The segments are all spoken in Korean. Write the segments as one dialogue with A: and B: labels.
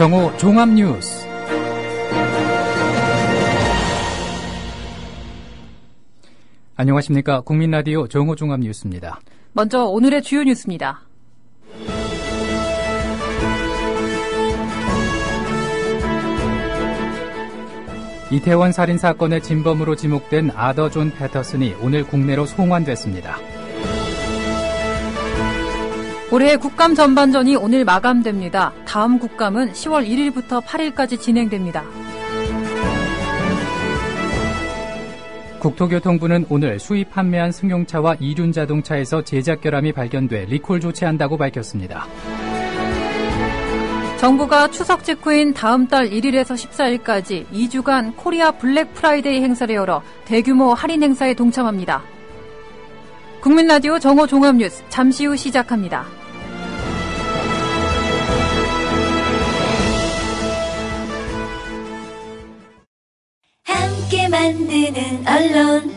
A: 정오 종합뉴스. 안녕하십니까. 국민라디오 정오 종합뉴스입니다.
B: 먼저 오늘의 주요 뉴스입니다.
A: 이태원 살인 사건의 진범으로 지목된 아더 존 패터슨이 오늘 국내로 송환됐습니다.
B: 올해 국감 전반전이 오늘 마감됩니다. 다음 국감은 10월 1일부터 8일까지 진행됩니다.
A: 국토교통부는 오늘 수입 판매한 승용차와 이륜 자동차에서 제작 결함이 발견돼 리콜 조치한다고 밝혔습니다.
B: 정부가 추석 직후인 다음 달 1일에서 14일까지 2주간 코리아 블랙 프라이데이 행사를 열어 대규모 할인 행사에 동참합니다. 국민 라디오 정오 종합뉴스 잠시 후 시작합니다.
C: 함께 만드는 언론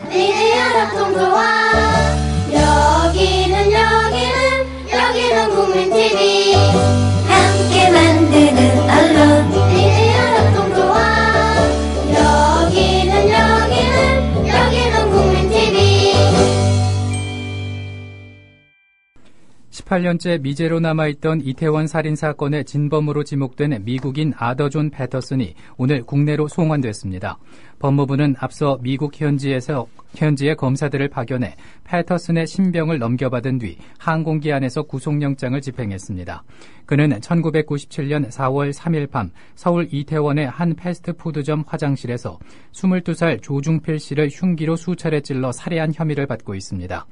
A: 18년째 미제로 남아있던 이태원 살인 사건의 진범으로 지목된 미국인 아더존 패터슨이 오늘 국내로 송환됐습니다. 법무부는 앞서 미국 현지에서 현지의 검사들을 파견해 패터슨의 신병을 넘겨받은 뒤 항공기 안에서 구속영장을 집행했습니다. 그는 1997년 4월 3일 밤 서울 이태원의 한 패스트푸드점 화장실에서 22살 조중필 씨를 흉기로 수차례 찔러 살해한 혐의를 받고 있습니다.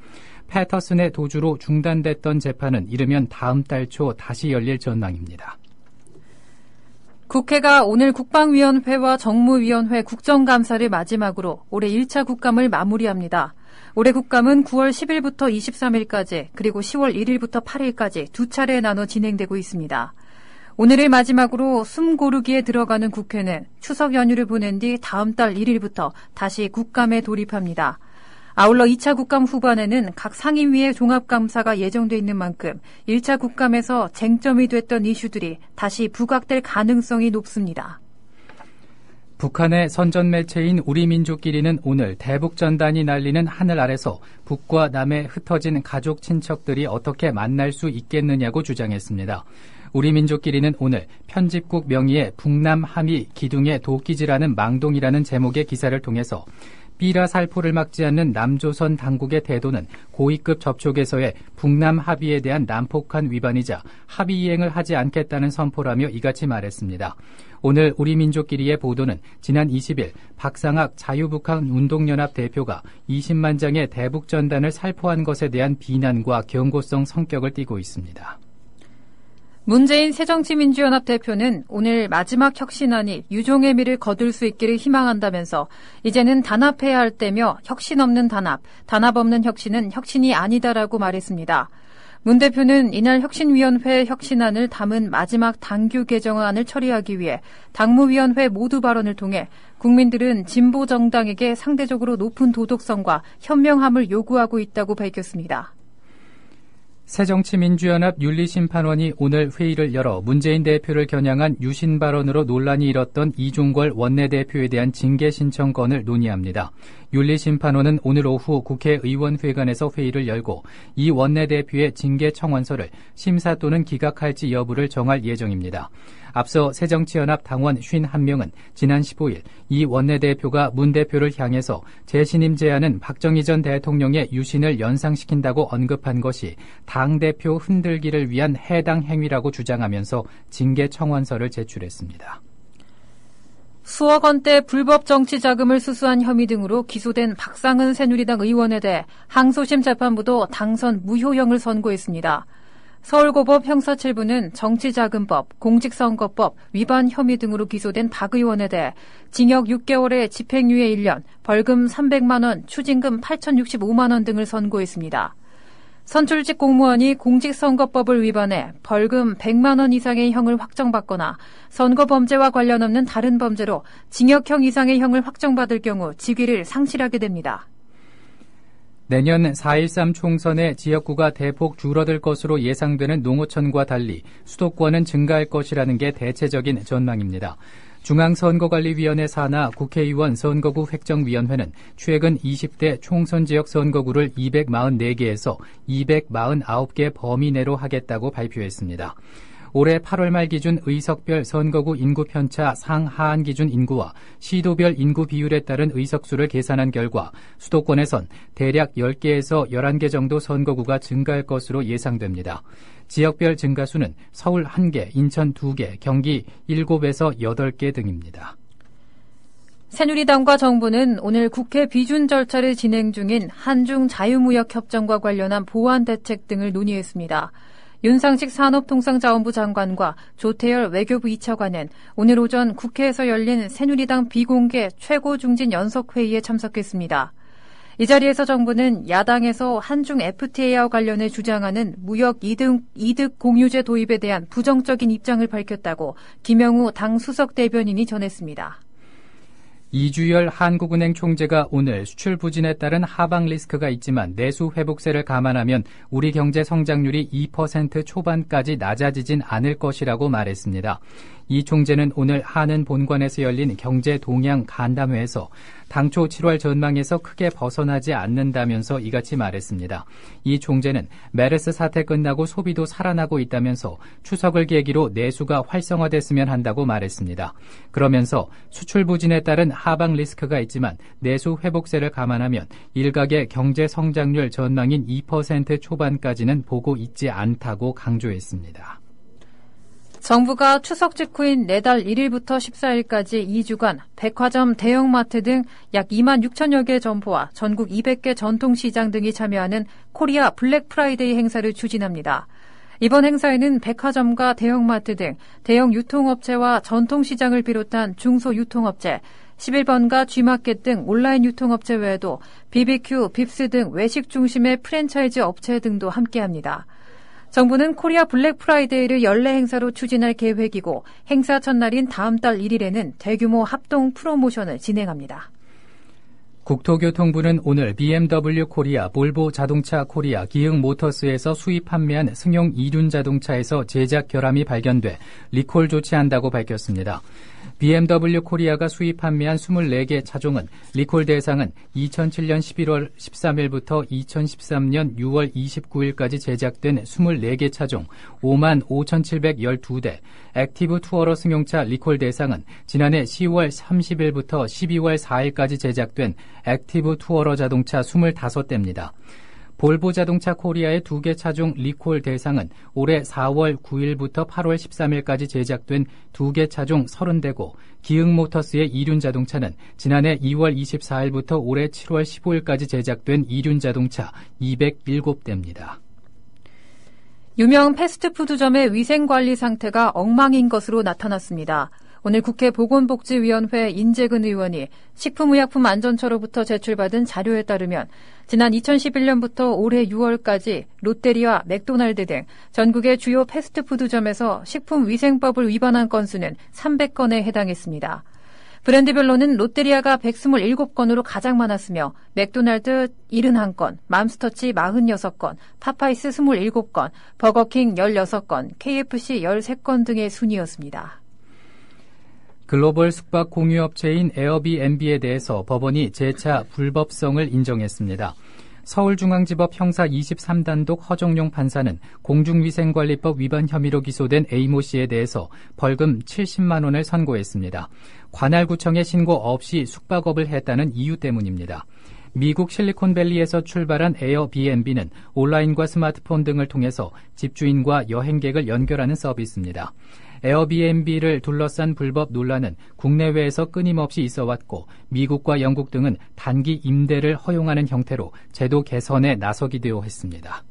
A: 패터슨의 도주로 중단됐던 재판은 이르면 다음 달 초 다시 열릴 전망입니다.
B: 국회가 오늘 국방위원회와 정무위원회 국정감사를 마지막으로 올해 1차 국감을 마무리합니다. 올해 국감은 9월 10일부터 23일까지 그리고 10월 1일부터 8일까지 두 차례 나눠 진행되고 있습니다. 오늘을 마지막으로 숨 고르기에 들어가는 국회는 추석 연휴를 보낸 뒤 다음 달 1일부터 다시 국감에 돌입합니다. 아울러 2차 국감 후반에는 각 상임위의 종합감사가 예정돼 있는 만큼 1차 국감에서 쟁점이 됐던 이슈들이 다시 부각될 가능성이 높습니다.
A: 북한의 선전 매체인 우리 민족끼리는 오늘 대북 전단이 날리는 하늘 아래서 북과 남에 흩어진 가족 친척들이 어떻게 만날 수 있겠느냐고 주장했습니다. 우리 민족끼리는 오늘 편집국 명의의 북남 함의 기둥의 도끼질하는 망동이라는 제목의 기사를 통해서 삐라 살포를 막지 않는 남조선 당국의 태도는 고위급 접촉에서의 북남 합의에 대한 난폭한 위반이자 합의 이행을 하지 않겠다는 선포라며 이같이 말했습니다. 오늘 우리 민족끼리의 보도는 지난 20일 박상학 자유북한 운동연합 대표가 20만 장의 대북 전단을 살포한 것에 대한 비난과 경고성 성격을 띠고 있습니다.
B: 문재인 새정치민주연합 대표는 오늘 마지막 혁신안이 유종의 미를 거둘 수 있기를 희망한다면서 이제는 단합해야 할 때며 혁신 없는 단합, 단합 없는 혁신은 혁신이 아니다라고 말했습니다. 문 대표는 이날 혁신위원회 혁신안을 담은 마지막 당규 개정안을 처리하기 위해 당무위원회 모두 발언을 통해 국민들은 진보 정당에게 상대적으로 높은 도덕성과 현명함을 요구하고 있다고 밝혔습니다.
A: 새정치민주연합 윤리심판원이 오늘 회의를 열어 문재인 대표를 겨냥한 유신 발언으로 논란이 일었던 이종걸 원내대표에 대한 징계 신청건을 논의합니다. 윤리심판원은 오늘 오후 국회의원회관에서 회의를 열고 이 원내대표의 징계 청원서를 심사 또는 기각할지 여부를 정할 예정입니다. 앞서 새정치연합 당원 51명은 지난 15일 이 원내대표가 문 대표를 향해서 재신임 제안은 박정희 전 대통령의 유신을 연상시킨다고 언급한 것이 당대표 흔들기를 위한 해당 행위라고 주장하면서 징계 청원서를 제출했습니다.
B: 수억 원대 불법 정치 자금을 수수한 혐의 등으로 기소된 박상은 새누리당 의원에 대해 항소심 재판부도 당선 무효형을 선고했습니다. 서울고법 형사 7부는 정치자금법, 공직선거법 위반 혐의 등으로 기소된 박 의원에 대해 징역 6개월에 집행유예 1년, 벌금 300만 원, 추징금 8,065만 원 등을 선고했습니다. 선출직 공무원이 공직선거법을 위반해 벌금 100만 원 이상의 형을 확정받거나 선거 범죄와 관련 없는 다른 범죄로 징역형 이상의 형을 확정받을 경우 직위를 상실하게 됩니다.
A: 내년 4.13 총선에 지역구가 대폭 줄어들 것으로 예상되는 농어촌과 달리 수도권은 증가할 것이라는 게 대체적인 전망입니다. 중앙선거관리위원회 산하 국회의원 선거구 획정위원회는 최근 20대 총선 지역 선거구를 244개에서 249개 범위 내로 하겠다고 발표했습니다. 올해 8월 말 기준 의석별 선거구 인구 편차 상하한 기준 인구와 시도별 인구 비율에 따른 의석수를 계산한 결과 수도권에선 대략 10개에서 11개 정도 선거구가 증가할 것으로 예상됩니다. 지역별 증가수는 서울 1개, 인천 2개, 경기 7에서 8개 등입니다.
B: 새누리당과 정부는 오늘 국회 비준 절차를 진행 중인 한중 자유무역 협정과 관련한 보완 대책 등을 논의했습니다. 윤상식 산업통상자원부 장관과 조태열 외교부 2차관은 오늘 오전 국회에서 열린 새누리당 비공개 최고중진 연석회의에 참석했습니다. 이 자리에서 정부는 야당에서 한중 FTA와 관련해 주장하는 무역 이득, 이득 공유제 도입에 대한 부정적인 입장을 밝혔다고 김영우 당 수석 대변인이 전했습니다.
A: 이주열 한국은행 총재가 오늘 수출 부진에 따른 하방 리스크가 있지만 내수 회복세를 감안하면 우리 경제 성장률이 2% 초반까지 낮아지진 않을 것이라고 말했습니다. 이 총재는 오늘 한은 본관에서 열린 경제 동향 간담회에서 당초 7월 전망에서 크게 벗어나지 않는다면서 이같이 말했습니다. 이 총재는 메르스 사태 끝나고 소비도 살아나고 있다면서 추석을 계기로 내수가 활성화됐으면 한다고 말했습니다. 그러면서 수출 부진에 따른 하방 리스크가 있지만 내수 회복세를 감안하면 일각의 경제 성장률 전망인 2% 초반까지는 보고 있지 않다고 강조했습니다.
B: 정부가 추석 직후인 내달 1일부터 14일까지 2주간 백화점, 대형마트 등 약 2만 6천여 개 점포와 전국 200개 전통시장 등이 참여하는 코리아 블랙 프라이데이 행사를 추진합니다. 이번 행사에는 백화점과 대형마트 등 대형 유통업체와 전통시장을 비롯한 중소유통업체, 11번가 G마켓 등 온라인 유통업체 외에도 BBQ, 빕스 등 외식 중심의 프랜차이즈 업체 등도 함께합니다. 정부는 코리아 블랙 프라이데이를 연례 행사로 추진할 계획이고 행사 첫날인 다음 달 1일에는 대규모 합동 프로모션을 진행합니다.
A: 국토교통부는 오늘 BMW 코리아, 볼보 자동차 코리아, 기흥 모터스에서 수입 판매한 승용 이륜 자동차에서 제작 결함이 발견돼 리콜 조치한다고 밝혔습니다. BMW 코리아가 수입 판매한 24개 차종은 리콜 대상은 2007년 11월 13일부터 2013년 6월 29일까지 제작된 24개 차종 5만 5,712대, 액티브 투어러 승용차 리콜 대상은 지난해 10월 30일부터 12월 4일까지 제작된 액티브 투어러 자동차 25대입니다. 볼보 자동차 코리아의 두 개 차종 리콜 대상은 올해 4월 9일부터 8월 13일까지 제작된 두 개 차종 30대고 기흥 모터스의 이륜 자동차는 지난해 2월 24일부터 올해 7월 15일까지 제작된 이륜 자동차 207대입니다.
B: 유명 패스트푸드점의 위생관리 상태가 엉망인 것으로 나타났습니다. 오늘 국회 보건복지위원회 인재근 의원이 식품의약품안전처로부터 제출받은 자료에 따르면 지난 2011년부터 올해 6월까지 롯데리아, 맥도날드 등 전국의 주요 패스트푸드점에서 식품위생법을 위반한 건수는 300건에 해당했습니다. 브랜드별로는 롯데리아가 127건으로 가장 많았으며 맥도날드 71건, 맘스터치 46건, 파파이스 27건, 버거킹 16건, KFC 13건 등의 순이었습니다.
A: 글로벌 숙박 공유업체인 에어비앤비에 대해서 법원이 재차 불법성을 인정했습니다. 서울중앙지법 형사 23단독 허정용 판사는 공중위생관리법 위반 혐의로 기소된 A모 씨에 대해서 벌금 70만 원을 선고했습니다. 관할구청에 신고 없이 숙박업을 했다는 이유 때문입니다. 미국 실리콘밸리에서 출발한 에어비앤비는 온라인과 스마트폰 등을 통해서 집주인과 여행객을 연결하는 서비스입니다. 에어비앤비를 둘러싼 불법 논란은 국내외에서 끊임없이 있어 왔고 미국과 영국 등은 단기 임대를 허용하는 형태로 제도 개선에 나서기도 했습니다.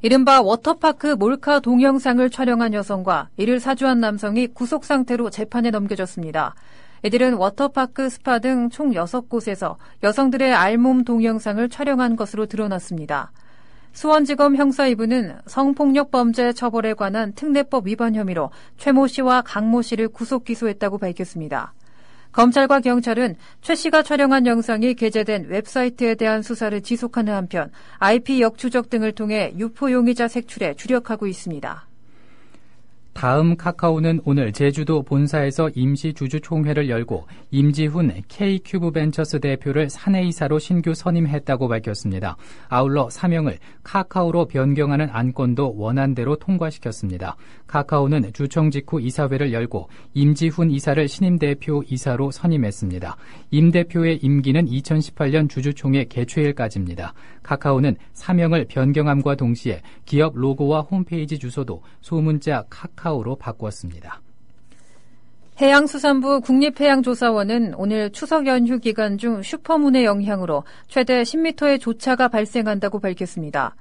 B: 이른바 워터파크 몰카 동영상을 촬영한 여성과 이를 사주한 남성이 구속 상태로 재판에 넘겨졌습니다. 이들은 워터파크, 스파 등 총 6곳에서 여성들의 알몸 동영상을 촬영한 것으로 드러났습니다. 수원지검 형사 2부는 성폭력 범죄 처벌에 관한 특례법 위반 혐의로 최모 씨와 강모 씨를 구속 기소했다고 밝혔습니다. 검찰과 경찰은 최 씨가 촬영한 영상이 게재된 웹사이트에 대한 수사를 지속하는 한편 IP 역추적 등을 통해 유포 용의자 색출에 주력하고 있습니다.
A: 다음 카카오는 오늘 제주도 본사에서 임시 주주총회를 열고 임지훈 K큐브 벤처스 대표를 사내이사로 신규 선임했다고 밝혔습니다. 아울러 사명을 카카오로 변경하는 안건도 원안대로 통과시켰습니다. 카카오는 주총 직후 이사회를 열고 임지훈 이사를 신임 대표 이사로 선임했습니다. 임 대표의 임기는 2018년 주주총회 개최일까지입니다. 카카오는 사명을 변경함과 동시에 기업 로고와 홈페이지 주소도 소문자 카카오 로 바꿨습니다.
B: 해양수산부 국립해양조사원은 오늘 추석 연휴 기간 중 슈퍼문의 영향으로 최대 10m의 조차가 발생한다고 밝혔습니다.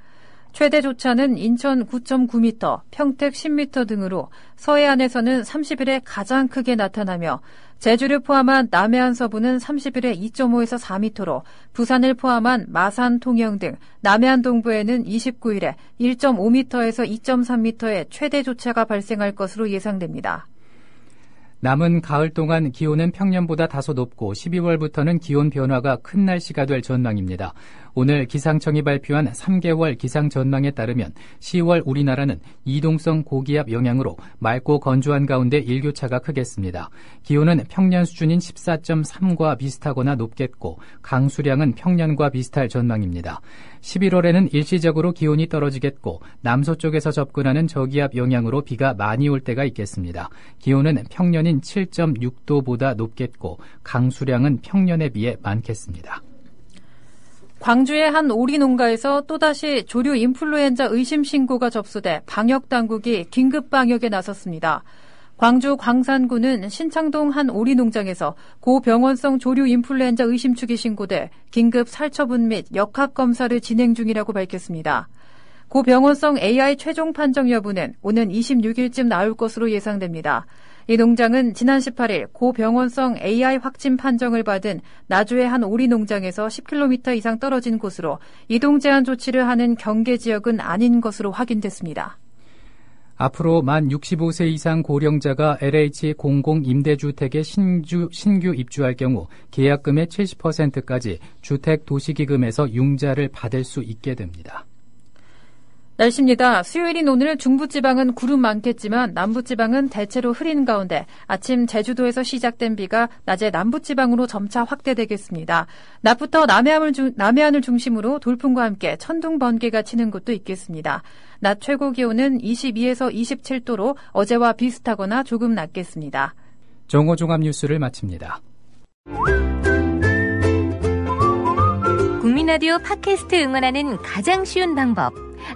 B: 최대 조차는 인천 9.9m, 평택 10m 등으로 서해안에서는 30일에 가장 크게 나타나며 제주를 포함한 남해안 서부는 30일에 2.5에서 4m로 부산을 포함한 마산, 통영 등 남해안 동부에는 29일에 1.5m에서 2.3m의 최대 조차가 발생할 것으로 예상됩니다.
A: 남은 가을 동안 기온은 평년보다 다소 높고 12월부터는 기온 변화가 큰 날씨가 될 전망입니다. 오늘 기상청이 발표한 3개월 기상 전망에 따르면 10월 우리나라는 이동성 고기압 영향으로 맑고 건조한 가운데 일교차가 크겠습니다. 기온은 평년 수준인 14.3과 비슷하거나 높겠고 강수량은 평년과 비슷할 전망입니다. 11월에는 일시적으로 기온이 떨어지겠고 남서쪽에서 접근하는 저기압 영향으로 비가 많이 올 때가 있겠습니다. 기온은 평년인 7.6도보다 높겠고 강수량은 평년에 비해 많겠습니다.
B: 광주의 한 오리 농가에서 또다시 조류 인플루엔자 의심 신고가 접수돼 방역 당국이 긴급 방역에 나섰습니다. 광주 광산구는 신창동 한 오리 농장에서 고병원성 조류 인플루엔자 의심 축이 신고돼 긴급 살처분 및 역학 검사를 진행 중이라고 밝혔습니다. 고병원성 AI 최종 판정 여부는 오는 26일쯤 나올 것으로 예상됩니다. 이 농장은 지난 18일 고병원성 AI 확진 판정을 받은 나주의 한 오리 농장에서 10km 이상 떨어진 곳으로 이동 제한 조치를 하는 경계 지역은 아닌 것으로 확인됐습니다.
A: 앞으로 만 65세 이상 고령자가 LH 공공 임대주택에 신주, 신규 입주할 경우 계약금의 70%까지 주택 도시기금에서 융자를 받을 수 있게 됩니다.
B: 날씨입니다. 수요일인 오늘 중부지방은 구름 많겠지만 남부지방은 대체로 흐린 가운데 아침 제주도에서 시작된 비가 낮에 남부지방으로 점차 확대되겠습니다. 낮부터 남해안을, 중, 남해안을 중심으로 돌풍과 함께 천둥 번개가 치는 곳도 있겠습니다. 낮 최고 기온은 22에서 27도로 어제와 비슷하거나 조금 낮겠습니다.
A: 정오종합 뉴스를 마칩니다.
D: 국민라디오 팟캐스트 응원하는 가장 쉬운 방법